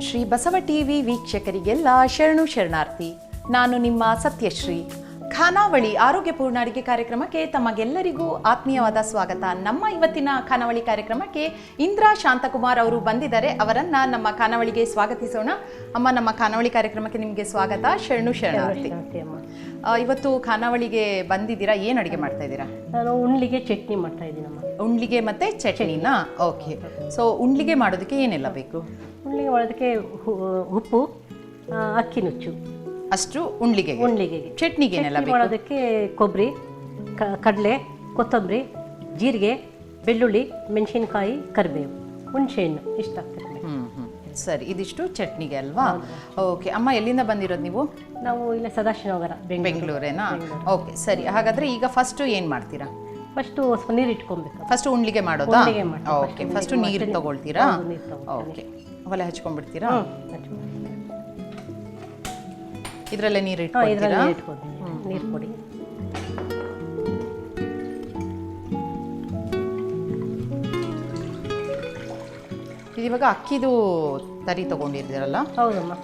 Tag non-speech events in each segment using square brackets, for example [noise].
Shri Basava TV ವೀಕ್ಷಕರಿಗೆಲ್ಲ ಶರಣು ಶರಣಾರ್ಥಿ. ನಾನು ನಿಮ್ಮ ಸತ್ಯಶ್ರೀ. ಖಾನಾವಳಿ ಆರೋಗ್ಯಪೂರ್ಣ ಅಡಿಗೆ ಕಾರ್ಯಕ್ರಮಕ್ಕೆ ತಮಗೆಲ್ಲರಿಗೂ ಆತ್ಮೀಯವಾದ ಸ್ವಾಗತ. ನಮ್ಮ ಇವತ್ತಿನ ಖಾನಾವಳಿ ಕಾರ್ಯಕ್ರಮಕ್ಕೆ ಇಂದ್ರಾ ಶಾಂತಕುಮಾರ್ ಅವರು ಬಂದಿದ್ದಾರೆ. ಅವರನ್ನ ನಮ್ಮ ಖಾನಾವಳಿಗೆ ಸ್ವಾಗತಿಸೋಣ. ಅಮ್ಮ ನಮ್ಮ ಖಾನಾವಳಿ ಕಾರ್ಯಕ್ರಮಕ್ಕೆ ನಿಮಗೆ ಸ್ವಾಗತ. ಶರಣು ಶರಣಾರ್ಥಿ. ಇವತ್ತು ಖಾನಾವಳಿಗೆ ಬಂದಿದ್ದೀರಾ? ಏನು ಅಡುಗೆ ಮಾಡ್ತಾ ಇದ್ದೀರಾ? ನಾನು ಉಣ್ಲಿಗೆ ಚಟ್ನಿ ಮಾಡ್ತಾ ಇದ್ದೀನಿ ಉಂಡ್ಲಿಗೆ ಮತ್ತೆ ಚಟ್ನಿನಾ? ಓಕೆ. ಸೊ ಉಂಡ್ಲಿಗೆ ಮಾಡೋದಕ್ಕೆ ಏನೆಲ್ಲ ಬೇಕು? ಉಣ್ಲಿಗೆ ಒಳದಕ್ಕೆ ಉಪ್ಪು ಅಕ್ಕಿ ನುಚ್ಚು. ಅಷ್ಟು ಉಂಡ್ಲಿಗೆ ಉಂಡ್ಲಿಗೆ ಚಟ್ನಿಗೆ ಒಳದಕ್ಕೆ ಕೊಬ್ಬರಿ ಕಡಲೆ ಕೊತ್ತಂಬರಿ ಜೀರಿಗೆ ಬೆಳ್ಳುಳ್ಳಿ ಮೆಣಸಿನಕಾಯಿ ಕರಿಬೇವು. ಹುಣಸೆಹಣ್ಣು ಇಷ್ಟ ಆಗ್ತದೆ. ಮೇಡಮ್. ಹ್ಮ್ ಹ್ಮ್. ಸರಿ ಇದಿಷ್ಟು ಚಟ್ನಿಗೆ ಅಲ್ವಾ? ಓಕೆ ಅಮ್ಮ ಎಲ್ಲಿಂದ ಬಂದಿರೋದು ನೀವು? ನಾವು ಇಲ್ಲ ಸದಾಶಿವನಗರ ಬೆಂಗಳೂರು. ಬೆಂಗಳೂರೇನಾ? ಓಕೆ ಸರಿ. ಹಾಗಾದ್ರೆ ಈಗ ಫಸ್ಟ್ ಏನು ಮಾಡ್ತೀರಾ? ಫಸ್ಟು ನೀರು ಇಟ್ಕೊಬೇಕು. ಫಸ್ಟ್ ಉಂಡ್ಲಿಗೆ ಮಾಡೋದಾ? ಓಕೆ ಫಸ್ಟ್ ನೀರು. ತಗೊಳ್ತೀರಾ. ಓಕೆ. ಒಲೆ ಹಚ್ಕೊಂಡ್ಬಿಡ್ತೀರಾ? ಇದರಲ್ಲೇ ನೀರು ಇಟ್ಕೊಳ್ತೀರಾ ನೀರು ಕೊಡಿ. ಇದು ಇವಾಗ ಅಕ್ಕಿದು ತರಿ ತಗೊಂಡಿದ್ದೀರಲ್ಲ? ಹೌದಮ್ಮ.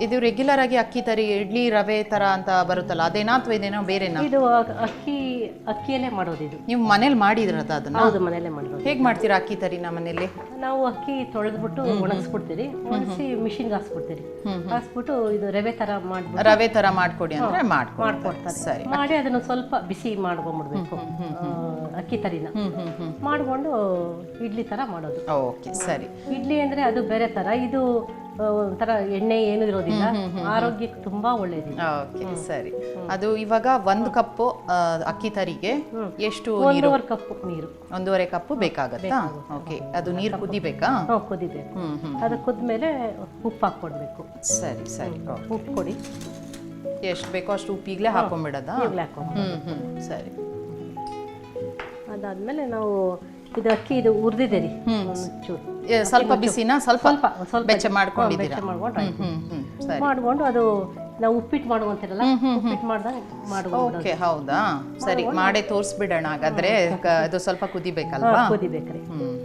ಇದು ರೆಗ್ಯುಲರ್ ಆಗಿ ಅಕ್ಕಿ ತರಿ ಇಡ್ಲಿ ರವೆ ತರ ಅಂತ ಬರುತ್ತಲ್ಲ ಅದೇನಾ ಅಥವಾ ಇದೇನೋ ಬೇರೆನಾ? ಇದು ಅ- ಅಕ್ಕಿ ಅಕ್ಕಿಯಲ್ಲೇ ಮಾಡೋದು ಇದು. ನೀವು ಮನೇಲಿ ಮಾಡಿದ್ರದ ಅದನ್ನ? ಹೌದು ಮನೆಯಲ್ಲೇ ಮಾಡೋದು. ಹೇಗ್ ಮಾಡ್ತೀರಾ ಅಕ್ಕಿ ನಮ್ಮ ಮನೇಲಿ? ನಾವು ಅಕ್ಕಿ ತೊಳೆದ್ಬಿಟ್ಟು ಒಣಗಿಸ್ಬಿಡ್ತೀರಿ. ಒಣಗಿಸಿ ಮಿಷಿನ್ಗೆ ಹಾಕ್ಸ್ಬಿಡ್ತೀರಿ ಹಾಕ್ಸ್ಬಿಟ್ಟು ಇದು ರವೆ ಥರ ಮಾಡ್ಬಿಟ್ಟು ರವೆ ತರ ಮಾಡ್ಕೊಡಿ ಅಂದ್ರೆ ಮಾಡ್ಕೊಡಿ ಮಾಡ್ಕೊಡ್ತಾರೆ. ಸರಿ ಮಾಡಿ ಅದನ್ನು ಸ್ವಲ್ಪ ಬಿಸಿ ಮಾಡ್ಕೊಂಡ್ಬಿಡ್ಬೇಕು. ಆ, ಅಕ್ಕಿ ತರಿನ. ಮಾಡ್ಕೊಂಡು ಇಡ್ಲಿ ಥರ ಮಾಡೋದು. ಓಕೆ ಸರಿ. ಇಡ್ಲಿ ಅಂದರೆ ಅದು ಬೇರೆ ಥರ ಇದು ಒಂಥರ ಎಣ್ಣೆ ಏನು ಇರೋದಿಲ್ಲ. ಆರೋಗ್ಯಕ್ಕೆ ತುಂಬಾ ಒಳ್ಳೇದಿದೆ. ಓಕೆ ಸರಿ. ಅದು ಇವಾಗ ಒಂದು ಕಪ್ಪು ಅಕ್ಕಿ ತರಿಗೆ ಎಷ್ಟು ಒಂದೂವರೆ ಕಪ್ ನೀರು. ಒಂದೂವರೆ ಕಪ್ಪು ಬೇಕಾಗತ್ತಾ? ಓಕೆ ಅದು ನೀರು ಕುದಿಬೇಕಾ? ಕುದಿಬೇಕು. ಅದು ಕುದ್ಮೇಲೆ ಉಪ್ಪು ಹಾಕ್ಕೊಡ್ಬೇಕು. ಸರಿ ಸರಿ ಉಪ್ಪು ಕೊಡಿ. ಎಷ್ಟು ಬೇಕೋ ಅಷ್ಟು ಉಪ್ಪು ಈಗಲೇ ಹಾಕೊಂಡ್ಬಿಡೋದಾ ಈಗಲೇ ಹಾಕೊಂಡು ಸರಿ. ಅದಾದ್ಮೇಲೆ ನಾವು ಇದು ಅಕ್ಕಿ ಇದು ಹುರಿದಿದೆ ರೀ. ಚೂರು ಸ್ವಲ್ಪ ಬಿಸಿನ? ಸ್ವಲ್ಪ ಸ್ವಲ್ಪ ಸ್ವಲ್ಪ ಬೆಚ್ಚ ಮಾಡ್ಕೊಂಡಿದ್ದೀರಾ? ಮಾಡ್ಕೊಂಡು ಅದು ನಾವು ಉಪ್ಪಿಟ್ಟು ಮಾಡುವಂತಿರಲ್ಲ ಉಪ್ಪಿಟ್ಟು ಮಾಡ್ದಂಗೆ ಮಾಡುವ ಓಕೆ ಹೌದಾ? ಸರಿ ಮಾಡೇ ತೋರಿಸ್ಬಿಡೋಣ ಹಾಗಾದ್ರೆ ಅದು ಸ್ವಲ್ಪ ಕುದಿಬೇಕಲ್ವಾ? ಕುದಿಬೇಕ್ರಿ ಹ್ಮ್.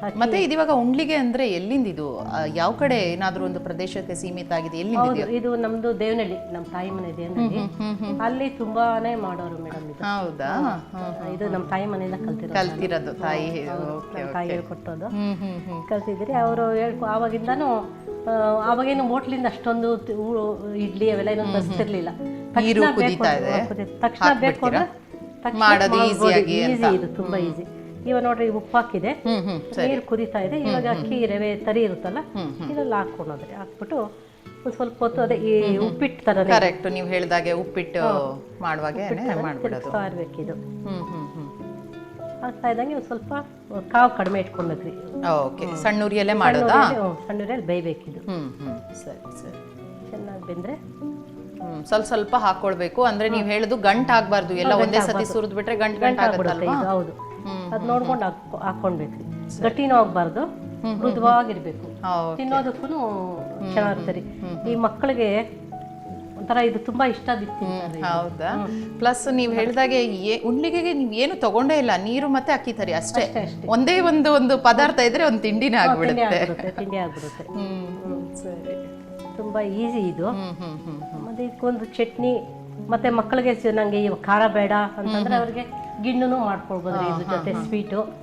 ಹಾಕಿ. ಮತ್ತೆ ಇದಿವಾಗ ಉಂಡ್ಲಿಗೆ ಅಂದ್ರೆ ಎಲ್ಲಿಂದ ಇದು? ಯಾವ ಕಡೆ ಏನಾದ್ರೂ ಒಂದು ಪ್ರದೇಶಕ್ಕೆ ಸೀಮಿತ ಆಗಿದೆ ಎಲ್ಲಿಂದ ಇದು ನಮ್ದು ದೇವನಹಳ್ಳಿ ನಮ್ಮ ತಾಯಿ ಮನೆ ದೇವನಹಳ್ಳಿ. ಅಲ್ಲಿ ತುಂಬಾನೇ ಮಾಡೋರು ಮೇಡಮ್ ಇದು. ಹೌದಾ? ಇದು ನಮ್ಮ ತಾಯಿ ಮನೆಯಿಂದ ಕಲ್ತಿರೋದು ಕಲ್ತಿರೋದು ತಾಯಿ ತಾಯಿ ಹೇಳ್ಕೊಟ್ಟೋದು ಕಲ್ತಿದ್ರಿ ಅವರು ಹೇಳ್ಕೊ ಆವಾಗಿಂದಾನು ಅವಾಗೇನು ಆವಾಗೇನು ಹೋಟ್ಲಿಂದ ಅಷ್ಟೊಂದು ಇಡ್ಲಿ ಅವೆಲ್ಲ ಏನೋ ತರಿಸ್ತಿರ್ಲಿಲ್ಲ. ತಕ್ಷಣ ಬೇಕು ಇದೆ. ತಕ್ಷಣ ಬೇಕು ಅಂದ್ರೆ ತಕ್ಷಣ ಮಾಡೋದು Easy ಇದು ತುಂಬಾ ಈಸಿ. ಇವಾಗ ನೋಡ್ರಿ ಉಪ್ಪು ಹಾಕಿದೆ. ನೀರು ಕುದಿತಾ ಇದೆ. ಇವಾಗ ಅಕ್ಕಿ ರವೆ ತರಿ ಇರುತ್ತಲ್ಲ ಇದ್ರಲ್ಲಿ ಹಾಕೊಂಡೋದ್ರಿ ಹಾಕ್ಬಿಟ್ಟು ಒಂದ್ ಸ್ವಲ್ಪ ಹೊತ್ತು ಅದೇ ಈ ಉಪ್ಪಿಟ್ಟು ತರ ಕರೆಕ್ಟ್ ನೀವು ಹೇಳಿದಾಗೆ ಉಪ್ಪಿಟ್ಟು ಮಾಡುವಾಗ ಮಾಡ್ಬಿಡೋದು. ಹ್ಮ್ ಹಾಕ್ತಾ ಇದ್ದಂಗೆ ಸ್ವಲ್ಪ ಕಾವು ಕಡಿಮೆ ಇಟ್ಕೊಂಡ್ಬೇಕ್ರಿ ಓಕೆ ಸಣ್ಣ ಉರಿಯಲ್ಲೇ ಮಾಡೋದಾ? ಸಣ್ಣ ಉರಿಯಲ್ಲಿ ಬೇಯಬೇಕಿದು. ಹ್ಮ್ ಸರಿ ಸರಿ. ಚೆನ್ನಾಗಿ ಬೆಂದ್ರೆ? ಸ್ವಲ್ಪ ಸ್ವಲ್ಪ ಹಾಕೊಳ್ಬೇಕು. ಅಂದ್ರೆ ನೀವು ಹೇಳುದು ಗಂಟ್ ಆಗ್ಬಾರ್ದು ಎಲ್ಲ ಒಂದೇ ಸತಿ ಸುರಿದ್ಬಿಟ್ರೆ ಗಂಟ್ ಗಂಟ್ ಆಗುತ್ತಲ್ವಾ ಹೌದು. ಅದ್ ನೋಡ್ಕೊಂಡು ಹಾಕೊ ಹಾಕೊಂಡ್ಬೇಕ್ರಿ ಗಟ್ಟಿನೂ ಆಗ್ಬಾರ್ದು ಮೃದುವಾಗಿರ್ಬೇಕು. ತಿನ್ನೋದಕ್ಕೂ ಚೆನ್ನಾಗಿರ್ತಾರೆ ಈ ಮಕ್ಕಳಿಗೆ ಒಂಥರ ಇದು ತುಂಬಾ ಇಷ್ಟ ಹೌದಾ? ಪ್ಲಸ್ ನೀವು ಹೇಳಿದಾಗೆ ಉಣ್ಲಿಗೆ ನೀವು ಏನು ತಗೊಂಡೇ ಇಲ್ಲ. ನೀರು ಮತ್ತೆ ಅಕ್ಕಿ ತರಿ ಅಷ್ಟೇ. ಒಂದೇ ಒಂದು ಒಂದು ಪದಾರ್ಥ ಇದ್ರೆ ಒಂದು ತಿಂಡಿನೇ ತಿಂಡಿ ಆಗ್ಬಿಡುತ್ತೆ ತಿಂಡಿ ಆಗ್ಬಿಡುತ್ತೆ. ಸರಿ. ತುಂಬಾ ಈಸಿ ಇದು. ಮತ್ತೆ ಇದಕ್ಕೊಂದು ಚಟ್ನಿ ಮತ್ತೆ ಮಕ್ಕಳಿಗೆ ನಂಗೆ ಖಾರ ಬೇಡ ಅಂತಂದ್ರೆ ಅವ್ರಿಗೆ ಗಿಣ್ಣು ಮಾಡ್ಕೊಳ್ಬೋದು ಇದ್ರ ಜೊತೆ ಸ್ವೀಟು.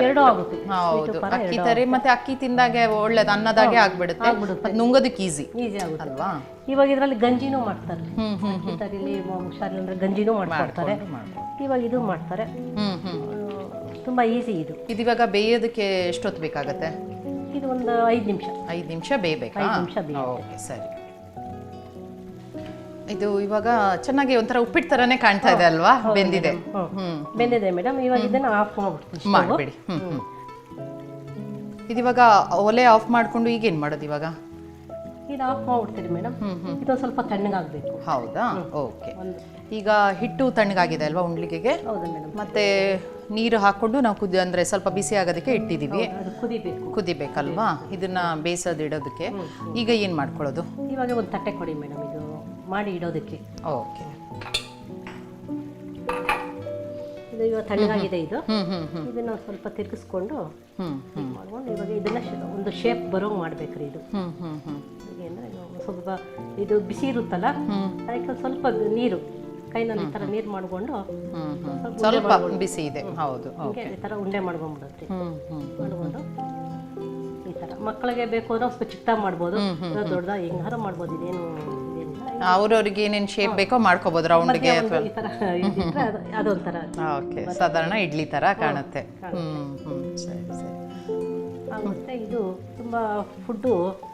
ಎರಡೂ ಆಗುತ್ತೆ. ಹೌದು. ಅಕ್ಕಿ ತರಿ ಮತ್ತೆ ಅಕ್ಕಿ ತಿಂದಾಗೆ ಒಳ್ಳೇದು ಅನ್ನದಾಗೆ ಆಗ್ಬಿಡುತ್ತೆ. ನುಂಗೋದಕ್ಕೆ ಈಸಿ ಈಸಿ ಆಗುತ್ತೆ. ಅಲ್ವಾ? ಇವಾಗ ಇದರಲ್ಲಿ ಗಂಜಿನೂ ಮಾಡ್ತಾರೆ. ಅಕ್ಕಿ ತರಿಲಿ ಹುಷಾರಿಲ್ಲ ಅಂದ್ರೆ ಗಂಜಿನೂ ಮಾಡ್ಕೊಡ್ತಾರೆ ಇವಾಗ ಇದು ಮಾಡ್ತಾರೆ. ಹ್ಮ್ ಹ್ಮ್. ತುಂಬಾ ಈಸಿ ಇದು. ಇದಿವಾಗ ಬೇಯೋದಕ್ಕೆ ಎಷ್ಟೊತ್ತು ಬೇಕಾಗತ್ತೆ? ಇದು ಒಂದು ಐದು ನಿಮಿಷ. ಐದು ನಿಮಿಷ ಬೇಯಬೇಕು? ಐದು ನಿಮಿಷ. ಓಕೆ ಸರಿ. ಇದು ಇವಾಗ ಚೆನ್ನಾಗಿ ಒಂಥರ ಉಪ್ಪಿಟ್ಟು ತರನೇ ಕಾಣ್ತಾ ಇದೆ ಅಲ್ವಾ? ಬೆಂದಿದೆ. ಬೆಂದಿದೆ ಮೇಡಮ್. ಇವಾಗ ಇದನ್ನ ಆಫ್ ಮಾಡ್ಬಿಡ್ತೀನಿ. ಮಾಡ್ಬಿಡಿ. ಹ್ಮ್ ಇದಿವಾಗ ಒಲೆ ಆಫ್ ಮಾಡ್ಕೊಂಡು ಈಗ ಏನ್ ಮಾಡೋದು ಇವಾಗ? ಇದು ಆಫ್ ಮಾಡ್ಬಿಡ್ತೀರಿ ಮೇಡಮ್. ಇದೊಂದು ಸ್ವಲ್ಪ ತಣ್ಣಗಾಗಬೇಕು. ಹೌದಾ? ಓಕೆ. ಈಗ ಹಿಟ್ಟು ತಣ್ಣಗಾಗಿದೆ ಅಲ್ವಾ ಉಂಡ್ಲಿಗೆಗೆ? ಮತ್ತೆ ನೀರು ಹಾಕೊಂಡು ನಾವು ಕುದಿ ಅಂದ್ರೆ ಸ್ವಲ್ಪ ಬಿಸಿ ಆಗೋದಕ್ಕೆ ಇಟ್ಟಿದೀವಿ ಕುದಿಬೇಕು. ಕುದಿಬೇಕಲ್ವಾ? ಇದನ್ನ ಬೇಯಿಸೋದಿಡೋದಕ್ಕೆ ಈಗ ಏನ್ ಮಾಡ್ಕೊಳ್ಳೋದು? ಇವಾಗ ಒಂದು ತಟ್ಟೆ ಕೊಡಿ ಮೇಡಮ್. ಇದು ಮಾಡಿ ಇಡೋದಕ್ಕೆ. ಓಕೆ. ಇದು ಇವಾಗ ತಣ್ಣಗಾಗಿದೆ ಇದು. ಇದನ್ನ ಸ್ವಲ್ಪ ತಿರುಗಿಸ್ಕೊಂಡು ಮಾಡ್ಕೊಂಡು ಇವಾಗ ಇದನ್ನ ಒಂದು ಶೇಪ್ ಬರೋಂಗ್ ಮಾಡ್ಬೇಕ್ರಿ ಇದು. ಇದು ಸ್ವಲ್ಪ ಇದು ಬಿಸಿ ಇರುತ್ತಲ್ಲ ಅದಕ್ಕೆ ಸ್ವಲ್ಪ ನೀರು ಕೈನಲ್ಲಿ ಈ ಥರ ನೀರು ಮಾಡ್ಕೊಂಡು ಸ್ವಲ್ಪ ಬಿಸಿ ಇದೆ. ಹೌದು ಈ ಥರ ಉಂಡೆ ಹ್ಮ್ ಮಾಡ್ಕೊಂಡು ಈ ಥರ ಮಕ್ಕಳಿಗೆ ಬೇಕು ಅಂದ್ರೆ ಸ್ವಲ್ಪ ಚಿಕ್ಕ ಮಾಡ್ಬೋದು ದೊಡ್ಡದಾಗ ಹೆಂಗಾರು ಮಾಡ್ಬೋದು ಇದೇನು ಅವ್ರವ್ರಿಗೆ ಏನೇನು ಶೇಪ್ ಬೇಕೋ ಮಾಡ್ಕೋಬಹುದು ರೌಂಡ್ಗೆ ಅಥವಾ ಈ ಥರ ಇದಿದ್ರೆ ಅದು ಅದೊಂಥರ ಓಕೆ ಸಾಧಾರಣ ಇಡ್ಲಿ ತರ ಕಾಣುತ್ತೆ. ಸರಿ ಸರಿ. ಆಗುತ್ತೆ ಇದು ತುಂಬ ಫುಡ್ಡು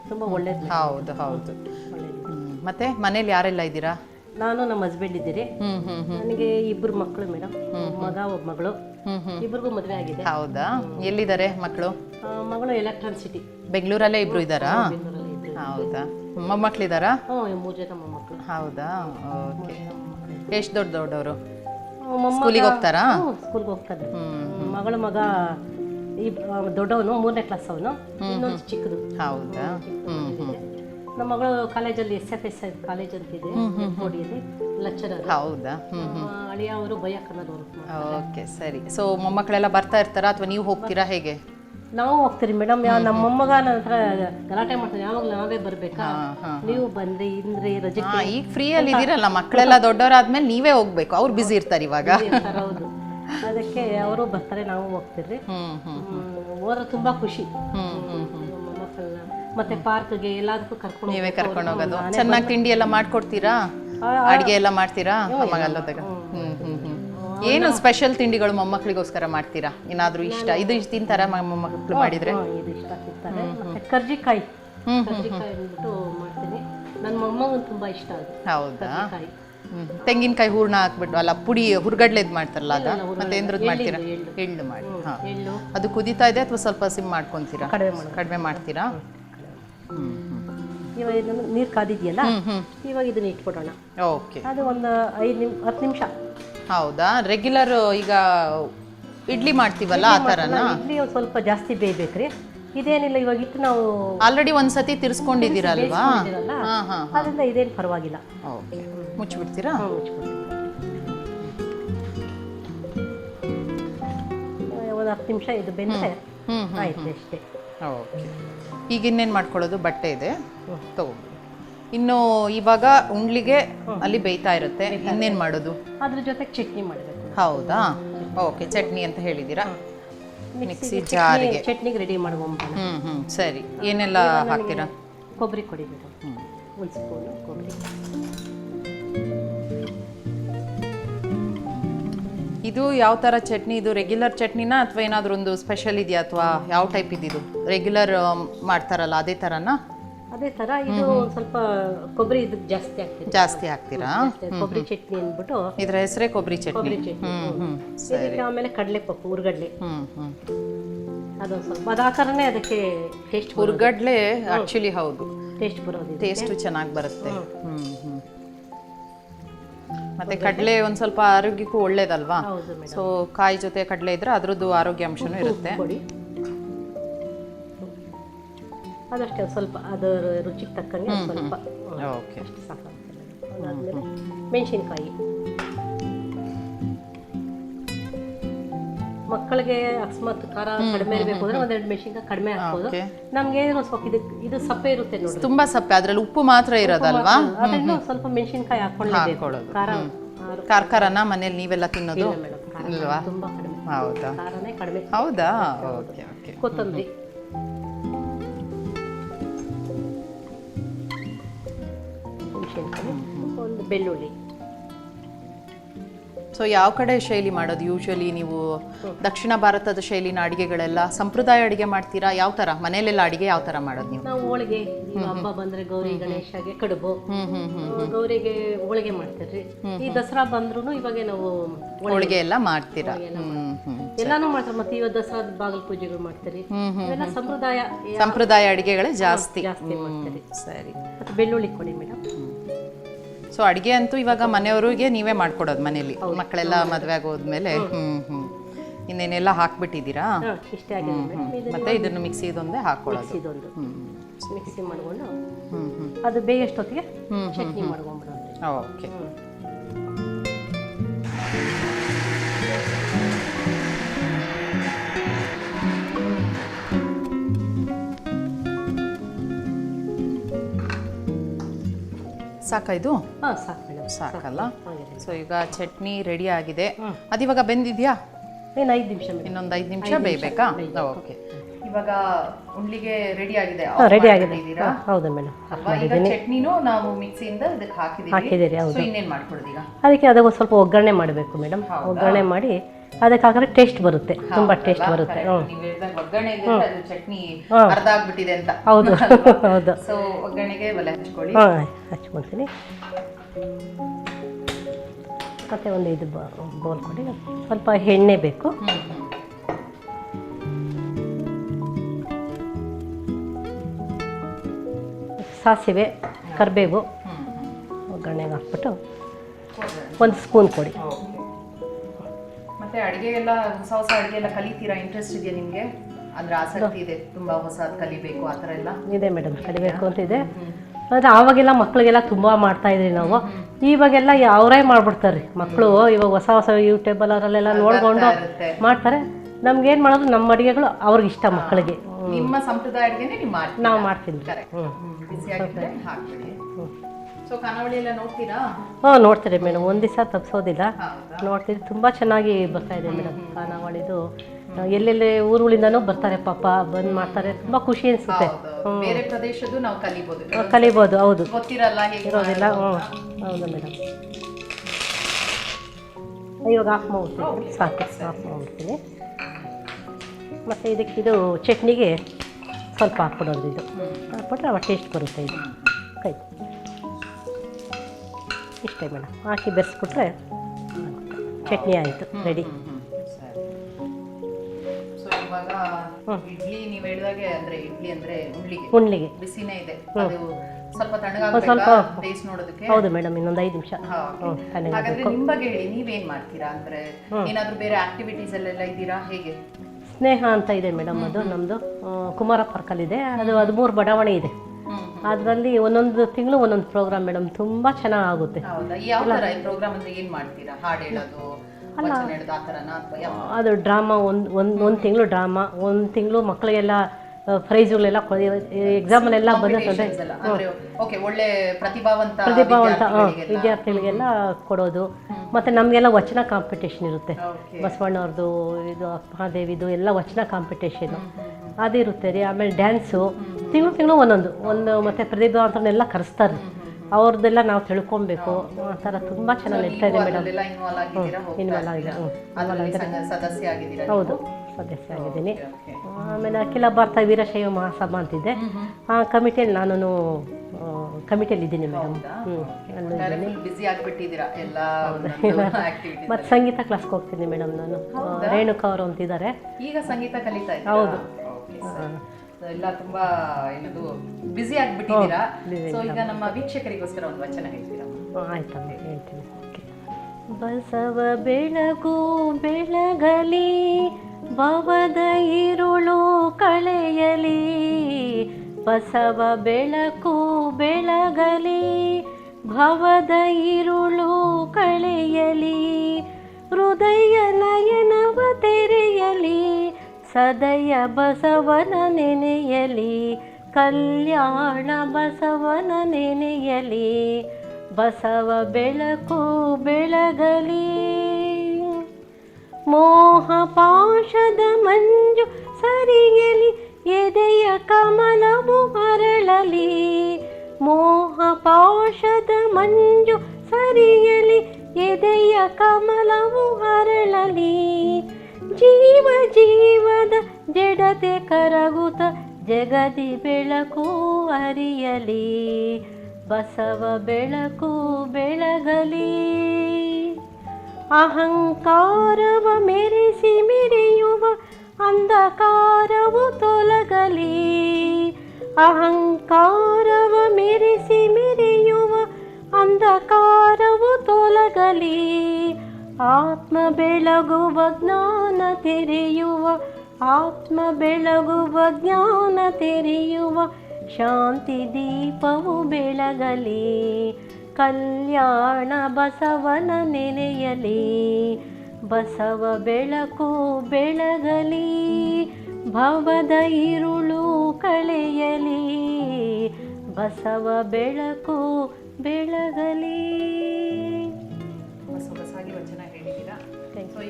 ತುಂಬ ಒಳ್ಳೇದು ಹೌದು ಹೌದು. ಮತ್ತೆ ಮನೇಲಿ ಯಾರೆಲ್ಲ ಇದ್ದೀರಾ? ನಾನು ನಮ್ಮ ಹಸ್ಬೆಂಡ್ ಇದ್ದೀರಿ. ಹ್ಮ್ ಹ್ಮ್ ಹ್ಮ್. ನನಗೆ ಇಬ್ಬರು ಮಕ್ಕಳು ಮೇಡಮ್ ಮಗ ಒಬ್ಬ ಮಗಳು. ಹ್ಮ್ ಹ್ಮ್. ಇಬ್ಬರಿಗೂ ಮದುವೆ ಆಗಿದೆ. ಹೌದಾ? ಎಲ್ಲಿದ್ದಾರೆ ಮಕ್ಕಳು ಆ, ಮಗಳು ಎಲೆಕ್ಟ್ರಾನ್ ಸಿಟಿ. ಬೆಂಗಳೂರಲ್ಲೇ ಇಬ್ರು ಇದ್ದಾರಾ? ಬೆಂಗಳೂರಲ್ಲಿ ಹೌದಾ? ಮೊಮ್ಮಕ್ಳಿದಾರಾ? ಹ್ಞೂ ಮೂರು ಜನ ಮೊಮ್ಮಕ್ಕಳು ಹೌದಾ? ಓಕೆ. ಎಷ್ಟು ದೊಡ್ಡ ದೊಡ್ಡವರು? ಸ್ಕೂಲಿಗೆ ಹೋಗ್ತಾರಾ? ಸ್ಕೂಲ್ಗೆ ಹೋಗ್ತಾರೆ ಮಗಳ ಮಗ ಈ ದೊಡ್ಡವನು ಮೂರನೇ ಕ್ಲಾಸ್ ಅವನು ಇನ್ನೊಂದು ಚಿಕ್ಕದು. ಹೌದಾ? ನಮ್ಮ ಮಗಳು ಕಾಲೇಜಲ್ಲಿ ಎಸ್ ಎಫ್ ಎಸ್ ಕಾಲೇಜ್ ಅಂತಿದೆ ಕೋಡಿಯಲ್ಲಿ ಲೆಕ್ಚರರ್ ಹೌದಾ? ಅಳಿಯ ಅವರು ಭಯ ಕನ್ನಡವರು ಓಕೆ ಸರಿ. ಸೊ ಮೊಮ್ಮಕ್ಕಳೆಲ್ಲ ಬರ್ತಾ ಇರ್ತಾರಾ ಅಥವಾ ನೀವು ಹೋಗ್ತೀರಾ ಹೇಗೆ? ನಾವು ಹೋಗ್ತೀರಿ ಮೇಡಮ್ ಯಾವ ನಮ್ಮ ಮೊಮ್ಮಗ ನನ್ನ ಹತ್ರ ಗಲಾಟೆ ಮಾಡ್ತಾರೆ ಯಾವಾಗಲೂ ನಾವೇ ಬರಬೇಕಾ? ನೀವು ಬಂದ್ರಿ ಇಂದ್ರಿ ರಜೆ ಹಾ ಈಗ ಫ್ರೀ ಅಲ್ಲಿ ಇದೀರಲ್ಲ ಮಕ್ಕಳೆಲ್ಲ ದೊಡ್ಡವರಾದ್ಮೇಲೆ ನೀವೇ ಹೋಗ್ಬೇಕು ಅವ್ರು ಬಿಸಿ ಇರ್ತಾರೆ ಇವಾಗ. ಇರ್ತಾರೆ, ಹೌದು. ಅದಕ್ಕೆ ಅವರು ಬರ್ತಾರೆ ನಾವು ಹೋಗ್ತೀರಿ ಹ್ಮ್ ಹ್ಮ್ ಹ್ಮ್, ಹೋದ್ರೆ ತುಂಬಾ ಖುಷಿ. ಹ್ಮ್ ಹ್ಮ್ ಹ್ಮ್. ನಮ್ಮ ಮಕ್ಕಳನ್ನ. ಮತ್ತೆ ಪಾರ್ಕ್ಗೆ ಎಲ್ಲದಕ್ಕೂ ಕರ್ಕೊಂಡು ನೀವೇ ಕರ್ಕೊಂಡು ಹೋಗೋದು. ಚೆನ್ನಾಗಿ ತಿಂಡಿ ಎಲ್ಲ ಮಾಡ್ಕೊಡ್ತೀರಾ? ಅಡಿಗೆ ಎಲ್ಲ ಮಾಡ್ತೀರಾ? ಅಮ್ಮಗಲ್ಲದಾಗ ಹ್ಮ್ ಏನು ಸ್ಪೆಷಲ್ ತಿಂಡಿಗಳು ಮೊಮ್ಮಕ್ಕಳಿಗೋಸ್ಕರ ಮಾಡ್ತೀರಾ? ಏನಾದ್ರೂ ಇಷ್ಟ? ಇದು ಇಷ್ಟು ತಿಂತಾರ ಮೊಮ್ಮಕ್ಕಳು ಮಾಡಿದ್ರೆ? ಹಾ, ಇದು ಇಷ್ಟ ತಿಂತಾರೆ. ಮತ್ತೆ ಕರ್ಜಿಕಾಯಿ. ಕರ್ಜಿಕಾಯಿ ಅಂದ್ಬಿಟ್ಟು ಮಾಡ್ತೀನಿ. ನನ್ನ ಮೊಮ್ಮಗನ್ ತುಂಬಾ ಇಷ್ಟ ಅದು. ಹೌದಾ? ಕರ್ಜಿಕಾಯಿ. ಹ್ಮ್ ತೆಂಗಿನಕಾಯಿ ಹೂರ್ಣ ಹಾಕ್ಬಿಟ್ಟು ಅಲ್ಲ ಪುಡಿ ಹುರ್ಗಡ್ಲೆದ್ ಮಾಡ್ತಾರಲ್ಲ ಅದ? ಮತ್ತೆ ಏನ್ರದ್ದು ಮಾಡ್ತೀರಾ? ಎಳ್ಳು. ಮಾಡಿ. ಹಾ. ಎಳ್ಳು. ಅದು ಕುದೀತಾ ಇದೆ ಅಥವಾ ಸ್ವಲ್ಪ ಸಿಮ್ ಮಾಡ್ಕೊಂತೀರಾ? ಕಡಿಮೆ ಮಾಡ್ತೀರಾ? ಇವಾಗ ಇದನ್ನು ನೀರು ಕಾದಿದೆಯಲ್ಲ? ಹ್ಮ್ ಹ್ಮ್. ಇವಾಗ ಇದನ್ನ ಇಟ್ಬಿಡೋಣ. ಓಕೆ. ಅದು ಒಂದು ಐದು ನಿಮ್ ಹತ್ತು ನಿಮಿಷ. ಹೌದಾ? ರೆಗ್ಯುಲರ್ ಈಗ ಇಡ್ಲಿ ಮಾಡ್ತೀವಲ್ಲ ಆ ಥರನ ಇಡ್ಲಿ ಒಂದು ಸ್ವಲ್ಪ ಜಾಸ್ತಿ ಬೇಯ್ಬೇಕ್ರಿ. ಇದೇನಿಲ್ಲ ಇವಾಗ ಇಟ್ಟು ನಾವು ಆಲ್ರೆಡಿ ಒಂದ್ಸತಿ ತಿರ್ಸ್ಕೊಂಡಿದ್ದೀರಲ್ವಾ? ಹಾ ಹಾ ಅದರಿಂದ ಇದೇನು ಪರವಾಗಿಲ್ಲ. ಓಕೆ ಮುಚ್ಚಿಬಿಡ್ತೀರಾ. ಒಂದು ಹತ್ತು ನಿಮಿಷ ಇದು ಬೆಂದ್ರೆ ಹ್ಮ್ ಆಯ್ತು ಅಷ್ಟೇ. ಓಕೆ ಈಗ ಇನ್ನೇನು ಮಾಡ್ಕೊಳ್ಳೋದು? ಬಟ್ಟೆ ಇದೆ. ತಗೊಂಡು ಇನ್ನು ಇವಾಗ ಉಂಡ್ಲಿಗೆ ಅಲ್ಲಿ ಬೇಯ್ತಾ ಇರುತ್ತೆ. ಇನ್ನೇನು ಮಾಡೋದು? ಅದ್ರ ಜೊತೆಗೆ ಚಟ್ನಿ ಮಾಡಬೇಕು. ಹೌದಾ? ಓಕೆ ಚಟ್ನಿ ಅಂತ ಹೇಳಿದ್ದೀರಾ? ಮಿಕ್ಸಿ ಜಾರಿಗೆ. ಚಟ್ನಿಗೆ ರೆಡಿ ಮಾಡುವ ಹ್ಞೂ ಹ್ಞೂ ಸರಿ. ಏನೆಲ್ಲ ಹಾಕ್ತೀರಾ? ಕೊಬ್ಬರಿ ಕೊಡಿ ಮೇಡಮ್ ಹ್ಮ್. ಒಂದು ಸ್ಪೂನು ಕೊಬ್ಬರಿ. ಇದು ಯಾವ ಥರ ಚಟ್ನಿ? ಇದು ರೆಗ್ಯುಲರ್ ಚಟ್ನಿನಾ ಅಥವಾ ಏನಾದರೂ ಒಂದು ಸ್ಪೆಷಲ್ ಇದೆಯಾ ಅಥವಾ ಯಾವ ಟೈಪ್ ಇದ್ದಿದ್ದು ರೆಗ್ಯುಲರ್ ಮಾಡ್ತಾರಲ್ಲ ಅದೇ ಥರನಾ ಅದೇ ಥರ ಇದು ಸ್ವಲ್ಪ ಕೊಬ್ಬರಿ ಇದಕ್ಕೆ ಜಾಸ್ತಿ ಆಗ್ತಿದೆ ಜಾಸ್ತಿ ಹಾಕ್ತೀರಾ? ಕೊಬ್ಬರಿ ಚಟ್ನಿ ಅಂದ್ಬಿಟ್ಟು ಇದರ ಹೆಸರೇ ಕೊಬ್ಬರಿ ಚಟ್ನಿ. ಕೊಬ್ಬರಿ ಚಟ್ನಿ. ಆಮೇಲೆ ಕಡಲೆಪಪ್ಪು ಹುರ್ಗಡ್ಲೆ ಹ್ಮ್ ಹ್ಮ್. ಅದೊಂದು ಸ್ವಲ್ಪ ಅದು ಆ ಥರನೇ ಅದಕ್ಕೆ ಟೇಸ್ಟ್ ಹುರ್ಗಡ್ಲೆ ಆ್ಯಕ್ಚುಲಿ ಹೌದು. ಟೇಸ್ಟ್ ಬರೋದು ಟೇಸ್ಟು ಚೆನ್ನಾಗಿ ಬರುತ್ತೆ. ಮತ್ತೆ ಕಡಲೆ ಒಂದ್ ಸ್ವಲ್ಪ ಆರೋಗ್ಯಕ್ಕೂ ಒಳ್ಳೇದಲ್ವಾ? ಸೊ ಕಾಯಿ ಜೊತೆ ಕಡಲೆ ಇದ್ರೆ ಅದ್ರದ್ದು ಆರೋಗ್ಯ ಅಂಶನೂ ಇರುತ್ತೆ. ಅದಷ್ಟೇ ಸ್ವಲ್ಪ ಅದರ ರುಚಿಗೆ ತಕ್ಕಂಗೆ ಸ್ವಲ್ಪ ಓಕೆ. ಅಷ್ಟು ಸಾಕಾಗುತ್ತೆ ಅದಾದ್ಮೇಲೆ ಮೆಣಸಿನ್ಕಾಯಿ. ಮಕ್ಕಳಿಗೆ ಅಕಸ್ಮಾತ್ ಖಾರ ಕಡಿಮೆ ಇರಬೇಕು ಅಂದ್ರೆ ಒಂದೆರಡು ಮೆಣಸಿನ್ಕಾಯಿ ಕಡಿಮೆ ಹಾಕ್ಬೋದು. ನಮ್ಗೆ ಏನೋ ಸ್ವಲ್ಪ ಇದು ಇದು ಸಪ್ಪೆ ಇರುತ್ತೆ ನೋಡಿ ತುಂಬಾ ಸಪ್ಪೆ ಅದ್ರಲ್ಲಿ ಉಪ್ಪು ಮಾತ್ರ ಇರೋದಲ್ವಾ? ಅದರಿಂದ ಸ್ವಲ್ಪ ಮೆಣಸಿನ್ಕಾಯಿ ಹಾಕೊಂಡು ಖಾರ ಖಾರನ ಮನೇಲಿ ನೀವೆಲ್ಲ ತಿನ್ನೋದು? ತುಂಬಾ ಕಡಿಮೆ. ಹೌದಾ? ಕಡಿಮೆ. ಹೌದಾ? Okay okay. ಕೊತ್ತಂಬರಿ. ಮೆಣಸಿನ್ಕಾಯಿ ಒಂದು ಬೆಳ್ಳುಳ್ಳಿ. ಸೊ ಯಾವ ಕಡೆ ಶೈಲಿ ಮಾಡೋದು? ಯೂಶಲಿ ನೀವು ದಕ್ಷಿಣ ಭಾರತದ ಶೈಲಿನ ಅಡಿಗೆಗಳೆಲ್ಲ ಸಂಪ್ರದಾಯ ಅಡಿಗೆ ಮಾಡ್ತೀರಾ? ಯಾವ ತರ? ಮನೆಯಲ್ಲೆಲ್ಲ ಅಡಿಗೆ ಯಾವ ತರ ಮಾಡೋದು ನೀವು? ನಾವು ಹೋಳಿಗೆ ಹಬ್ಬ ಬಂದ್ರೆ ಗೌರಿ ಗಣೇಶಗೆ ಕಡುಬು. ಗೌರಿಗೆ ಹೋಳಿಗೆ ಮಾಡ್ತೀರಿ ಈ ದಸರಾ ಬಂದ್ರು ಇವಾಗ ನಾವು ಹೋಳಿಗೆ ಎಲ್ಲ ಮಾಡ್ತೀರಾ? ಎಲ್ಲಾನು ಮಾಡ್ತಾರೆ. ಮತ್ತೆ ಇವತ್ತು ದಸರಾ ಬಾಗಲ್ ಪೂಜೆಗಳು ಮಾಡ್ತೀರಿ. ಇವೆಲ್ಲ ಸಂಪ್ರದಾಯ ಸಂಪ್ರದಾಯ ಅಡಿಗೆಗಳೇ ಜಾಸ್ತಿ. ಜಾಸ್ತಿ ಮಾಡ್ತೀರಿ. ಸರಿ. ಬೆಳ್ಳುಳ್ಳಿ ಕೊಡಿ ಮೇಡಮ್. ಸೊ ಅಡುಗೆ ಅಂತೂ ಇವಾಗ ಮನೆಯವರಿಗೆ ನೀವೇ ಮಾಡ್ಕೊಡೋದು ಮನೇಲಿ ಮಕ್ಕಳೆಲ್ಲ ಮದುವೆ ಆಗೋದ್ಮೇಲೆ. ಹ್ಞೂ ಹ್ಞೂ ಇನ್ನೇನೆಲ್ಲ ಹಾಕ್ಬಿಟ್ಟಿದ್ದೀರಾ? ಹ್ಞೂ ಇಷ್ಟೇ ಆಗಿದೆ ಮೇಡಮ್. ಇದನ್ನ ಮತ್ತೆ ಇದನ್ನು ಹಾಕೊಳ್ಳೋದು. ಇದೊಂದು. ಹ್ಮ್ ಮಿಕ್ಸಿ ಮಾಡ್ಕೊಂಡು ಹ್ಞೂ ಹ್ಞೂ ಅದು ಬೇಯಷ್ಟೊತ್ತಿಗೆ ಹ್ಮ್, ಚಟ್ನಿ ಮಾಡ್ಕೊಂಡ್ಬಿಡೋದು. ಓಕೆ. ಸಾಕಾ ಇದು? ಹಾಂ ಸಾಕು ಮೇಡಮ್ ಸಾಕಲ್ಲ? ಸೊ ಈಗ ಚಟ್ನಿ ರೆಡಿ ಆಗಿದೆ. ಅದಿವಾಗ ಬೆಂದಿದ್ಯಾ? ಏನು ಐದು ನಿಮಿಷ ಇನ್ನೊಂದು ಐದು ನಿಮಿಷ ಬೇಯಬೇಕಾ? ಓಕೆ. ಇವಾಗ ಉಂಡ್ಲಿಗೆ ರೆಡಿ ಆಗಿದೆ. ರೆಡಿ ಆಗಿದೆ. ಹೌದು ಮೇಡಮ್ ಚಟ್ನಿನು ಈಗ ಚಟ್ನಿನೂ ನಾವು ಮಿಕ್ಸಿಯಿಂದ ಇದಕ್ಕೆ ಹಾಕಿದ್ದೀವಿ. ಹಾಕಿದ್ದೀರಿ ಹೌದು. ಸೊ ಇನ್ನೇನ್ ಮಾಡ್ಕೊಡೋದು ಈಗ ಅದಕ್ಕೆ ಅದಕ್ಕೆ ಸ್ವಲ್ಪ ಒಗ್ಗರಣೆ ಮಾಡಬೇಕು ಮೇಡಮ್ ಒಗ್ಗರಣೆ ಮಾಡಿ ಅದಕ್ಕೆ ಹಾಕಿದ್ರೆ ಟೇಸ್ಟ್ ಬರುತ್ತೆ ತುಂಬ ಟೇಸ್ಟ್ ಬರುತ್ತೆ. ಹೌದು ಹೌದು. [laughs] ಹಚ್ಕೊಳ್ತೀನಿ. ಮತ್ತು ಒಂದು ಇದು ಬೌಲ್ ಕೊಡಿ. ಸ್ವಲ್ಪ ಎಣ್ಣೆ ಬೇಕು. ಸಾಸಿವೆ ಕರಿಬೇವು ಒಗ್ಗರಣೆಗೆ ಹಾಕ್ಬಿಟ್ಟು ಒಂದು ಸ್ಪೂನ್ ಕೊಡಿ. ಮತ್ತೆ ಅಡಿಗೆ ಎಲ್ಲ ಹೊಸ ಹೊಸ ಅಡಿಗೆ ಎಲ್ಲ ಕಲಿತೀರಾ? ಇಂಟ್ರೆಸ್ಟ್ ಇದೆಯಾ ನಿಮ್ಗೆ? ಅಂದ್ರೆ ಆಸಕ್ತಿ ಇದೆ ತುಂಬಾ ಹೊಸ ಕಲಿಬೇಕು ಆ ಥರ ಎಲ್ಲ? ಇದೆ ಮೇಡಮ್ ಕಲಿಬೇಕು ಅಂತ ಇದೆ. ಆದರೆ ಆವಾಗೆಲ್ಲ ಮಕ್ಕಳಿಗೆಲ್ಲ ತುಂಬ ಮಾಡ್ತಾ ಇದ್ರಿ ನಾವು. ಇವಾಗೆಲ್ಲ ಅವರೇ ಮಾಡ್ಬಿಡ್ತಾರೆ. ಮಕ್ಕಳು ಇವಾಗ ಹೊಸ ಹೊಸ ಯೂಟ್ಯೂಬ್ ಅಲ್ಲೆಲ್ಲ ನೋಡ್ಕೊಂಡು ಮಾಡ್ತಾರೆ. ನಮ್ಗೆ ಏನು ಮಾಡೋದು ನಮ್ಮ ಅಡುಗೆಗಳು ಅವ್ರಿಗೆ ಇಷ್ಟ ಮಕ್ಕಳಿಗೆ ನಿಮ್ಮ ಸಂಪ್ರದಾಯ ಅಡಿಗೆನೆ ನೀವು ಮಾಡ್ತೀನಿ ಬಿಸಿ ಹಾಕ್ಬಿಡಿ. ಸೊ ಖಾನಾವಳಿ ಎಲ್ಲ ನೋಡ್ತೀರಾ? ಹಾಂ ನೋಡ್ತೀರಿ ಮೇಡಮ್. ಒಂದು ದಿವಸ ತಪ್ಸೋದಿಲ್ಲ. ನೋಡ್ತೀರಿ ತುಂಬ ಚೆನ್ನಾಗಿ ಬರ್ತಾ ಇದೆ ಮೇಡಮ್ ಖಾನಾವಳಿದು ಎಲ್ಲೆಲ್ಲಿ ಊರುಗಳಿಂದನೂ ಬರ್ತಾರೆ ಪಾಪ ಬಂದ್ ಮಾಡ್ತಾರೆ ತುಂಬ ಖುಷಿ ಅನಿಸುತ್ತೆ. ಬೇರೆ ಪ್ರದೇಶದ್ದು ನಾವು ಕಲಿಬಹುದು ಕಲಿಬೋದು ಹೌದು. ಗೊತ್ತಿರಲ್ಲ ಇರೋದಿಲ್ಲ ಹ್ಞೂ ಹೌದು ಮೇಡಮ್. ಇವಾಗ ಆಫ್ ಮಾಡ್ಬಿಡ್ತೀನಿ. ಸಾಕು ಆಫ್ ಮಾಡ್ಬಿಡ್ತೀನಿ. ಮತ್ತು ಇದಕ್ಕೆ ಇದು ಚಟ್ನಿಗೆ ಸ್ವಲ್ಪ ಹಾಕ್ಬಿಡೋದು ಇದು. ಹಾಕ್ಬಿಟ್ರೆ ಅವಾಗ ಟೇಸ್ಟ್ ಬರುತ್ತೆ ಇದು. ಕೈ ಇಷ್ಟೇ ಮೇಡಮ್ ಹಾಕಿ ಬೆರೆಸ್ಬಿಟ್ರೆ ಚಟ್ನಿ ಆಯಿತು ರೆಡಿ ಇಡ್ಲಿ ನೀವು ಹೇಳಿದಾಗೆ ಅಂದ್ರೆ ಇಡ್ಲಿ ಅಂದ್ರೆ ಉಳ್ಳಿಗೆ ಉಣ್ಲಿಗೆ ಬಿಸಿನೇ ಇದೆ. ಅದು ಸ್ವಲ್ಪ ತಣ್ಣಗಾಗ್ಬೇಕಾ ಟೇಸ್ಟ್ ನೋಡೋದಕ್ಕೆ? ಹೌದು ಮೇಡಮ್ ಇನ್ನೊಂದು ಐದು ನಿಮಿಷ. ಹಾಗಾದ್ರೆ ನಿಮ್ಮ ಬಗ್ಗೆ ಹೇಳಿ ನೀವೇನ್ ಮಾಡ್ತೀರಾ ಅಂದ್ರೆ? ಏನಾದ್ರೂ ಬೇರೆ ಆಕ್ಟಿವಿಟೀಸ್ ಅಲ್ಲೆಲ್ಲ ಇದ್ದೀರಾ? ಹೇಗೆ? ಸ್ನೇಹ ಅಂತ ಇದೆ ಮೇಡಮ್ ಅದು ನಮ್ಮದು ಕುಮಾರ ಪಾರ್ಕಲ್ಲಿದೆ ಅದು ಹದಿಮೂರು ಬಡಾವಣೆ ಇದೆ. ಅದರಲ್ಲಿ ಒಂದೊಂದು ತಿಂಗಳು ಒಂದೊಂದು ಪ್ರೋಗ್ರಾಮ್ ಮೇಡಮ್ ತುಂಬ ಚೆನ್ನಾಗುತ್ತೆ ಅಲ್ಲ. ಅದು ಡ್ರಾಮಾ ಒಂದು ಒಂದು ಒಂದು ತಿಂಗಳು ಡ್ರಾಮಾ ಒಂದು ತಿಂಗಳು ಮಕ್ಕಳಿಗೆಲ್ಲ ಪ್ರೈಸ್ಗಳೆಲ್ಲ ಎಕ್ಸಾಮಲ್ಲೆಲ್ಲ ಬಂದ್ರೆ ಒಳ್ಳೆ ಪ್ರತಿಭಾವಂತ ಪ್ರತಿಭಾವಂತ ವಿದ್ಯಾರ್ಥಿಗಳಿಗೆಲ್ಲ. ಕೊಡೋದು. ಮತ್ತು ನಮಗೆಲ್ಲ ವಚನ ಕಾಂಪಿಟೇಷನ್ ಇರುತ್ತೆ. ಬಸವಣ್ಣವ್ರದ್ದು ಇದು ಮಹಾದೇವಿದು ಎಲ್ಲ ವಚನ ಕಾಂಪಿಟೇಷನು ಅದಿರುತ್ತೆ ರೀ ಆಮೇಲೆ ಡ್ಯಾನ್ಸು ತಿಂಗಳು ತಿಂಗಳು ಒಂದೊಂದು ಒಂದು ಮತ್ತು ಪ್ರತಿಭಾವಂತರನ್ನೆಲ್ಲ ಕರೆಸ್ತಾರೆ. ಅವ್ರದ್ದೆಲ್ಲ ನಾವು ತಿಳ್ಕೊಬೇಕು. ಆ ಥರ ತುಂಬ ಚೆನ್ನಾಗಿ ನಡೀತಾ ಇದೆ ಮೇಡಮ್. ಇನ್ವಾಲ್ವ್? ಆಗಿದೆ, ಸದಸ್ಯ ಹೌದು ಸದಸ್ಯ ಆಗಿದ್ದೀನಿ. ಆಮೇಲೆ ಅಖಿಲ ಭಾರತ ವೀರಶೈವ ಮಹಾಸಭಾ ಅಂತಿದೆ. ಆ ಕಮಿಟಿಯಲ್ಲಿ ನಾನು ಕಮಿಟಿಯಲ್ಲಿ ಇದ್ದೀನಿ ಮೇಡಮ್. ಹ್ಞೂ [laughs] [laughs] ಮತ್ತು ಸಂಗೀತ ಕ್ಲಾಸ್ಗೆ ಹೋಗ್ತೀನಿ ಮೇಡಮ್ ನಾನು. ರೇಣುಕಾ ಅವರು ಅಂತಿದ್ದಾರೆ. ಈಗ ಸಂಗೀತ ಕಲಿತಾ ಹೌದು. ಎಲ್ಲ ತುಂಬಾ ಏನದು ಬಿಸಿ ಆಗ್ಬಿಟ್ಟಿದ್ದೀರಾ? ಸೊ ಈಗ ನಮ್ಮ ವೀಕ್ಷಕರಿಗೋಸ್ಕರ ಒಂದು ವಚನ ಹೇಳ್ತೀರಾ? ಆಯ್ತಮ್ಮ ಹೇಳ್ತೀನಿ. ಬಸವ ಬೆಳಗು ಬೆಳಗಲಿ ಭವದ ಇರುಳು ಕಳೆಯಲಿ. ಬಸವ ಬೆಳಕು ಬೆಳಗಲಿ ಭವದ ಇರುಳು ಕಳೆಯಲಿ. ಹೃದಯ ನಯನವ ತೆರೆಯಲಿ ಸದಯ ಬಸವನ ನೆನೆಯಲಿ, ಕಲ್ಯಾಣ ಬಸವನ ನೆನೆಯಲಿ, ಬಸವ ಬೆಳಕು ಬೆಳಗಲಿ. ಮೋಹ ಪಾಶದ ಮಂಜು ಸರಿಯಲಿ, ಎದೆಯ ಕಮಲವು ಮರಳಲಿ. ಮೋಹ ಪಾಶದ ಮಂಜು ಸರಿಯಲಿ, ಎದೆಯ ಕಮಲವು ಹರಳಲಿ ಜೀವ ಜೀವದ ಜಡತೆ ಕರಗುತ ಜಗದಿ ಬೆಳಕು ಅರಿಯಲಿ. ಬಸವ ಬೆಳಕು ಬೆಳಗಲಿ. ಅಹಂಕಾರವ ಮೆರೆಸಿ ಮೆರೆಯುವ ಅಂಧಕಾರವು ತೊಲಗಲಿ. ಅಹಂಕಾರವ ಮೆರೆಸಿ ಮೆರೆಯುವ ಅಂಧಕಾರವು ತೊಲಗಲಿ. ಆತ್ಮ ಬೆಳಗುವ ಜ್ಞಾನ ತೆರೆಯುವ, ಆತ್ಮ ಬೆಳಗುವ ಜ್ಞಾನ ತೆರೆಯುವ, ಶಾಂತಿ ದೀಪವು ಬೆಳಗಲಿ. ಕಲ್ಯಾಣ ಬಸವನ ನೆನೆಯಲಿ ಬಸವ ಬೆಳಕು ಬೆಳಗಲಿ. ಭವದ ಇರುಳು ಕಳೆಯಲಿ. ಬಸವ ಬೆಳಕು ಬೆಳಗಲಿ.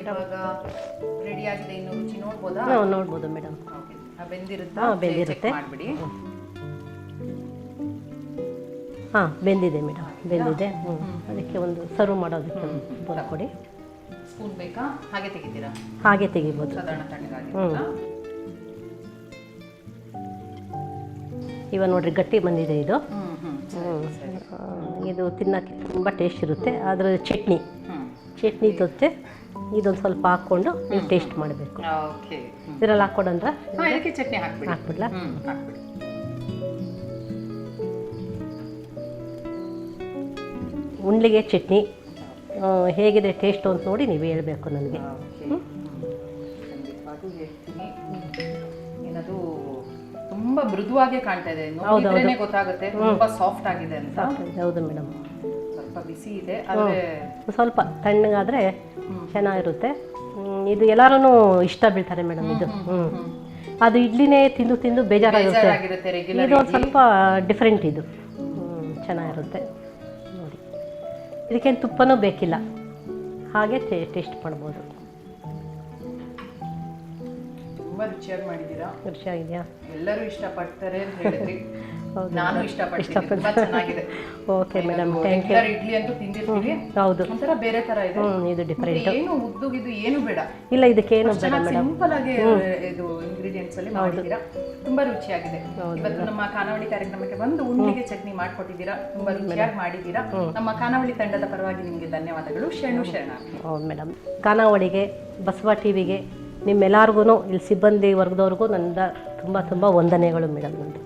ಇವಾಗ ರೆಡಿ ಆಗಿದೆ ಇನ್ನು ರುಚಿ ನೋಡ್ಬೋದಾ? ನಾವು ನೋಡ್ಬೋದು ಮೇಡಮ್ ಬೆಂದಿರುತ್ತಾ? ಹಾ, ಬೆಂದಿರುತ್ತೆ. ಮಾಡಿಬಿಡಿ. ಹಾಂ ಬೆಂದಿದೆ ಮೇಡಮ್ ಬೆಂದಿದೆ. ಹ್ಞೂ ಅದಕ್ಕೆ ಒಂದು ಸರ್ವ್ ಮಾಡೋದಕ್ಕೆ ಒಂದು ಕೊಡಿ ಸ್ಪೂನ್ ಬೇಕಾ? ಹಾಗೆ ತೆಗಿತೀರಾ? ಹಾಗೆ ತೆಗಿಬೋದು. ಸಾಧಾರಣ ತಣ್ಣಗಾಗಿರುತ್ತಾ? ಇವಾಗ ನೋಡ್ರಿ ಗಟ್ಟಿ ಬಂದಿದೆ ಇದು. ಇದು ತಿನ್ನೋಕ್ಕೆ ತುಂಬ ಟೇಸ್ಟ್ ಇರುತ್ತೆ. ಅದರ ಚಟ್ನಿ. ಚಟ್ನಿ ಜೊತೆ ಇದೊಂದು ಸ್ವಲ್ಪ ಹಾಕ್ಕೊಂಡು ನೀವು ಟೇಸ್ಟ್ ಮಾಡಬೇಕು. ಇದರಲ್ಲಿ ಹಾಕ್ಕೊಡಂದ್ರ? ಚಟ್ನಿ ಹಾಕ್ಬಿಡಿ. ಹಾಕ್ಬಿಡ್ಲಾ? ಉಂಡ್ಲಿಗೆ ಚಟ್ನಿ ಹೇಗಿದೆ ಟೇಸ್ಟು ಅಂತ ನೋಡಿ ನೀವು ಹೇಳಬೇಕು ನನಗೆ. ಏನದು ತುಂಬಾ ಮೃದುವಾಗೆ ಕಾಣ್ತಾ ಇದೆ. ನೋಡಿದ್ರೇನೆ ಗೊತ್ತಾಗುತ್ತೆ. ತುಂಬಾ ಸಾಫ್ಟ್ ಆಗಿದೆ ಅಂತ. ಹೌದು ಮೇಡಮ್ ಸ್ವಲ್ಪ ಬಿಸಿ ಇದೆ ಆದ್ರೆ ಸ್ವಲ್ಪ ತಣ್ಣಗಾದರೆ ಚೆನ್ನಾಗಿರುತ್ತೆ ಇದು ಎಲ್ಲರೂ ಇಷ್ಟ ಬೀಳ್ತಾರೆ ಮೇಡಮ್ ಇದು. ಹ್ಞೂ ಅದು ಇಡ್ಲಿನೇ ತಿಂದು ತಿಂದು ಬೇಜಾರಾಗಿರುತ್ತೆ ಇದು ಒಂದು ಸ್ವಲ್ಪ ಡಿಫ್ರೆಂಟ್ ಇದು. ಚೆನ್ನಾಗಿರುತ್ತೆ ನೋಡಿ. ಇದಕ್ಕೇನು ತುಪ್ಪನೂ ಬೇಕಿಲ್ಲ. ಹಾಗೆ ಟೇಸ್ಟ್ ಮಾಡ್ಬೋದು ತುಂಬ ರುಚಿಯಾಗಿ ಮಾಡಿದ್ದೀರಾ? ರುಚಿಯಾಗಿದೆಯಾ? ಎಲ್ಲರೂ ಇಷ್ಟಪಡ್ತಾರೆ ಅಂತ ಹೇಳಿದ್ರಿ. [laughs] ನಾನು ಇಷ್ಟಪಡ್ತೀನಿ. ತುಂಬಾ ಚೆನ್ನಾಗಿದೆ. Okay madam thank you idli ಅಂತೂ ತಿಂದಿರ್ತೀವಿ ಹೌದು. ಒಂಥರ ಬೇರೆ ತರ ಇದೆ. ಹ್ಞೂ ಇದು ಡಿಫರೆಂಟ್ ಏನು ಇದು ಏನು ಬೇಡ. ಇಲ್ಲ ಇದಕ್ಕೇನು ಬೇಡ ಮೇಡಮ್ ಸಿಂಪಲ್ ಆಗಿ ಇದು ಇಂಗ್ರೀಡಿಯೆಂಟ್ಸ್ ಅಲ್ಲಿ ಮಾಡಿದ್ದೀರಾ. ತುಂಬಾ ರುಚಿಯಾಗಿದೆ. ಇವತ್ತು ನಮ್ಮ ಖಾನಾವಳಿ ಕಾರ್ಯಕ್ರಮಕ್ಕೆ ಬಂದು ಉಂಡಿಗೆ ಚಟ್ನಿ ಮಾಡ್ಕೊಟ್ಟಿದ್ದೀರಾ. ತುಂಬಾ ರುಚಿಯಾಗಿ ಮಾಡಿದ್ದೀರಾ. ನಮ್ಮ ಖಾನಾವಳಿ ತಂಡದ ಪರವಾಗಿ ನಿಮಗೆ ಧನ್ಯವಾದಗಳು. ಶರಣು ಶರಣ. ಹೌದು ಮೇಡಮ್ ಖಾನಾವಳಿಗೆ ಬಸವ ಟಿವಿಗೆ ನಿಮ್ಮೆಲ್ಲರಿಗೂ ಇಲ್ಲಿ ಸಿಬ್ಬಂದಿ ವರ್ಗದವ್ರಿಗೂ ನನ್ನ ತುಂಬ ತುಂಬ ವಂದನೆಗಳು ಮೇಡಮ್ ನಂದು